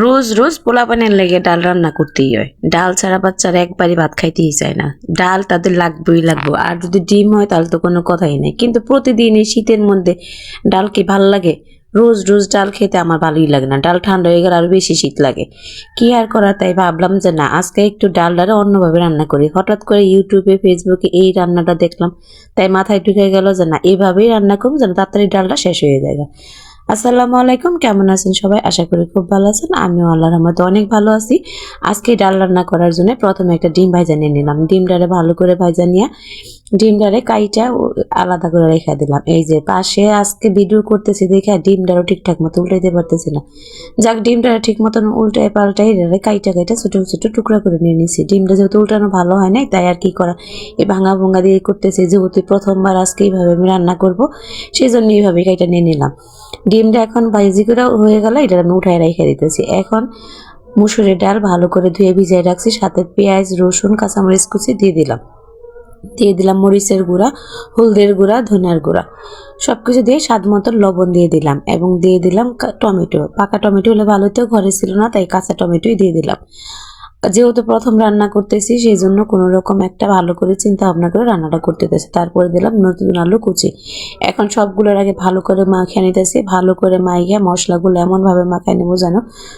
রোজ রোজ পোলা পোলাপানের লেগে ডাল রান্না করতেই হয়। ডাল ছাড়া বাচ্চারা একবারই ভাত খাইতেই চায় না। ডাল তাদের লাগবেই লাগবে। আর যদি ডিম হয়, তাহলে তো কোনো কথাই নেই। কিন্তু প্রতিদিন এই শীতের মধ্যে ডাল কি ভালো লাগে? রোজ রোজ ডাল খেতে আমার ভালোই লাগে না। ডাল ঠান্ডা হয়ে গেলে আরও বেশি শীত লাগে। কি আর করার? তাই ভাবলাম যে না, আজকে একটু ডালটারে অন্যভাবে রান্না করি। হঠাৎ করে ইউটিউবে, ফেসবুকে এই রান্নাটা দেখলাম। তাই মাথায় ঢুকে গেল যে না এইভাবেই রান্না করব যেন তাড়াতাড়ি ডালটা শেষ হয়ে যায়। আসসালামু আলাইকুম, কেমন আছেন সবাই? আশা করি খুব ভালো আছেন। আমিও আল্লাহর রহমতে অনেক ভালো আছি। আজকে ডাল রান্না করার জন্য প্রথমে একটা ডিম ভাজা নিয়ে নিলাম। ডিমটারে ভালো করে ভাজা নিয়ে ডিমটারে কাইটা আলাদা করে রেখে দিলাম। এই যে পাশে আজকে ভিডিও করতেছি দেখে ডিমটারও ঠিকঠাক মতো উল্টাইতে পারতেছি না। যাক ডিমটা ঠিক মতন উল্টাই পাল্টাই কাইটা কাইটা ছোটো ছোটো টুকরা করে নিয়ে নিছি। ডিমটা যেহেতু উল্টানো ভালো হয় নাই, তাই আর কি করা? এই ভাঙা ভঙ্গা দিয়ে করতেছি। যেহেতু প্রথমবার আজকে এইভাবে আমি রান্না করব সেই জন্য এইভাবে কাইটা নিয়ে নিলাম। ডিমটা এখন ভাইজি করে হয়ে গেল এটা আমি উঠায় রেখে দিতেছি। এখন মুসুরের ডাল ভালো করে ধুয়ে ভিজিয়ে রাখছি, সাথে পেঁয়াজ, রসুন, কাঁচামরিচ কুচি দিয়ে দিলাম। দিয়ে দিলাম মরিচের গুঁড়া, হলদের গুঁড়া, ধনিয়ার গুঁড়া। সব কিছু দিয়ে স্বাদ মতো লবণ দিয়ে দিলাম এবং দিয়ে দিলাম টমেটো। পাকা টমেটো হলে ভালো হতো, ঘরে ছিল না, তাই কাঁচা টমেটোই দিয়ে দিলাম। যেহেতু প্রথম রান্না করতেছি, সেই জন্য কোনো রকম একটা ভালো করে চিন্তা ভাবনা করে রান্নাটা করতেছি তারপরে দিলাম নতুন আলু কুচি। এখন সবগুলোর আগে ভালো করে মাখিয়ে নিতেছি। ভালো করে মাখিয়ে মশলাগুলো এমনভাবে মাখায় নেব যেন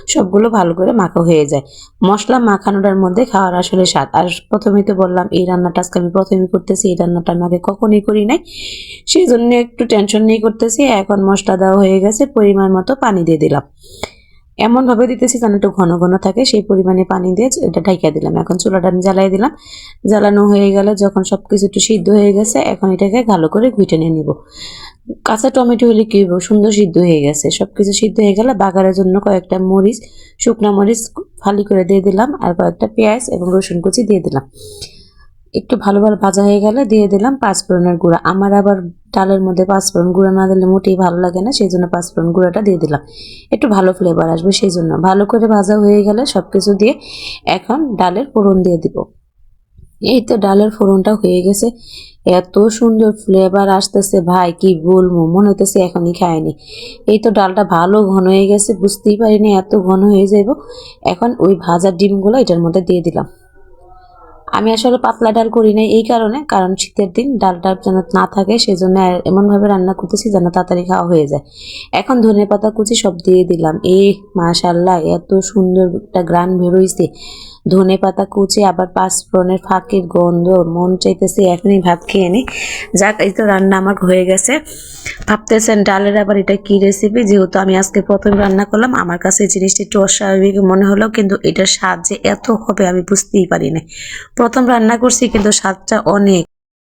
সবগুলো ভালো করে মাখা হয়ে যায়। মশলা মাখানোটার মধ্যে খাওয়ার আসলে স্বাদ। আর প্রথমেই তো বললাম, এই রান্নাটা আজকে আমি প্রথমেই করতেছি। এই রান্নাটা আমি আগে কখনই করি নাই। সেই জন্য একটু টেনশন নিয়ে করতেছি। এখন মশলা দেওয়া হয়ে গেছে, পরিমাণ মতো পানি দিয়ে দিলাম। এমনভাবে দিতেছি যেন একটু ঘন ঘন থাকে, সেই পরিমাণে পানি দিয়ে এটা ঢাইকা দিলাম। এখন চুলাটা আমি জ্বালাই দিলাম। জ্বালানো হয়ে গেলে যখন সব কিছু একটু সিদ্ধ হয়ে গেছে, এখন এটাকে ভালো করে ঘুটে নিয়ে নিব। কাঁচা টমেটো হলে কি হইব? সুন্দর সিদ্ধ হয়ে গেছে। সব কিছু সিদ্ধ হয়ে গেলে বাগারের জন্য কয়েকটা মরিচ, শুকনা মরিচ ফালি করে দিয়ে দিলাম আর কয়েকটা পেঁয়াজ এবং রসুন কুচি দিয়ে দিলাম। একটু ভালো ভালো ভাজা হয়ে গেলে দিয়ে দিলাম পাঁচফোড়নের গুঁড়া। আমার আবার ডালের মধ্যে পাঁচফোড়ন গুঁড়া না দিলে মোটেই ভালো লাগে না, সেই জন্য পাঁচফোড়ন গুঁড়াটা দিয়ে দিলাম। একটু ভালো ফ্লেভার আসবে সেই জন্য। ভালো করে ভাজা হয়ে গেলে সব কিছু দিয়ে এখন ডালের ফোড়ন দিয়ে দিব। এই তো ডালের ফোড়নটা হয়ে গেছে। এত সুন্দর ফ্লেভার আসতেছে ভাই, কি বলব? মনে হইতেছে এখনই খায়নি এই তো ডালটা ভালো ঘন হয়ে গেছে, বুঝতেই পারিনি এত ঘন হয়ে যাইব। এখন ওই ভাজা ডিমগুলো এটার মধ্যে দিয়ে দিলাম। আমি আসলে পাতলা ডাল করি না এই কারণে, কারণ শীতের দিন ডালটা যেন না থাকে সেই জন্য এমনভাবে রান্না করতেছি যেন তাড়াতাড়ি খাওয়া হয়ে যায়। এখন ধনে পাতা কুচি সব দিয়ে দিলাম। এই মাশাল্লাহ এত সুন্দর একটা গ্রান বেরোইছে। ধনে পাতা কুচি, আবার পাঁচফোড়নের ফাঁকির গন্ধ, মন চাইতেছে এখনই ভাত খেয়ে নি। যাক, এই তো রান্না আমার হয়ে গেছে। ভাবতেছেন ডালের আবার এটা কি রেসিপি যেহেতু আমি আজকে প্রথম রান্না করলাম, আমার কাছে জিনিসটি জিনিসটা একটু অস্বাভাবিক মনে হলো, কিন্তু এটার স্বাদ যে এত হবে আমি বুঝতেই পারি না প্রথম রান্না করছি, কিন্তু স্বাদটা অনেক।